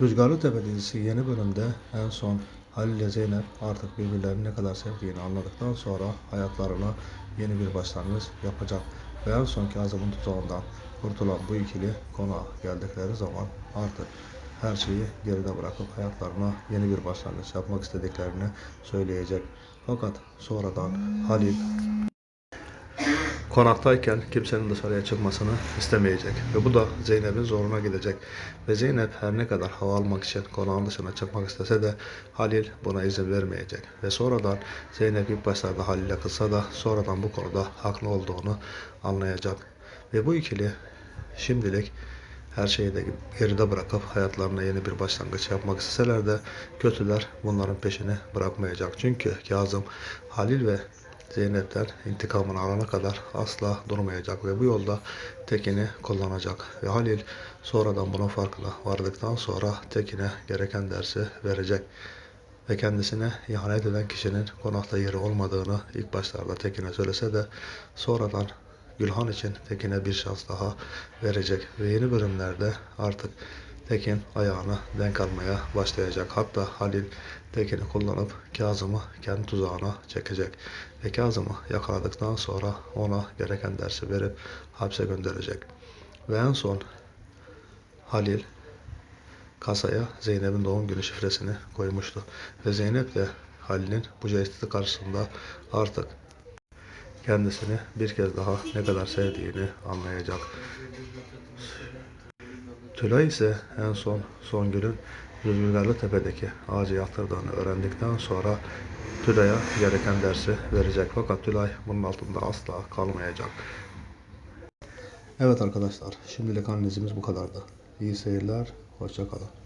Rüzgarlı Tepe dizisi yeni bölümde en son Halil ile Zeynep artık birbirlerini ne kadar sevdiğini anladıktan sonra hayatlarına yeni bir başlangıç yapacak. Ve en son Kazım'ın tuzağından kurtulan bu ikili konağa geldikleri zaman artık her şeyi geride bırakıp hayatlarına yeni bir başlangıç yapmak istediklerini söyleyecek. Fakat sonradan Halil Konaktayken kimsenin dışarıya çıkmasını istemeyecek ve bu da Zeynep'in zoruna gidecek. Ve Zeynep her ne kadar hava almak için konağın dışına çıkmak istese de Halil buna izin vermeyecek. Ve sonradan Zeynep ilk başlarda Halil'e kızsa da sonradan bu konuda haklı olduğunu anlayacak. Ve bu ikili şimdilik her şeyi de geride bırakıp hayatlarına yeni bir başlangıç yapmak isteseler de kötüler bunların peşini bırakmayacak. Çünkü Kazım, Halil ve Zeynep'ten intikamını alana kadar asla durmayacak ve bu yolda Tekin'i kullanacak. Ve Halil sonradan bunun farkına vardıktan sonra Tekin'e gereken dersi verecek. Ve kendisine ihanet eden kişinin konakta yeri olmadığını ilk başlarda Tekin'e söylese de sonradan Gülhan için Tekin'e bir şans daha verecek. Ve yeni bölümlerde artık Tekin ayağını denk almaya başlayacak. Hatta Halil Tekin'i kullanıp Kazım'ı kendi tuzağına çekecek. Ve Kazım'ı yakaladıktan sonra ona gereken dersi verip hapse gönderecek. Ve en son Halil kasaya Zeynep'in doğum günü şifresini koymuştu. Ve Zeynep de Halil'in bu jesti karşısında artık kendisini bir kez daha ne kadar sevdiğini anlayacak. Tülay ise en son Songül'ün Rüzgarlı Tepe'deki ağacı yaktırdığını öğrendikten sonra Tülay'a gereken dersi verecek. Fakat Tülay bunun altında asla kalmayacak. Evet arkadaşlar, şimdilik analizimiz bu kadardı. İyi seyirler, hoşça kalın.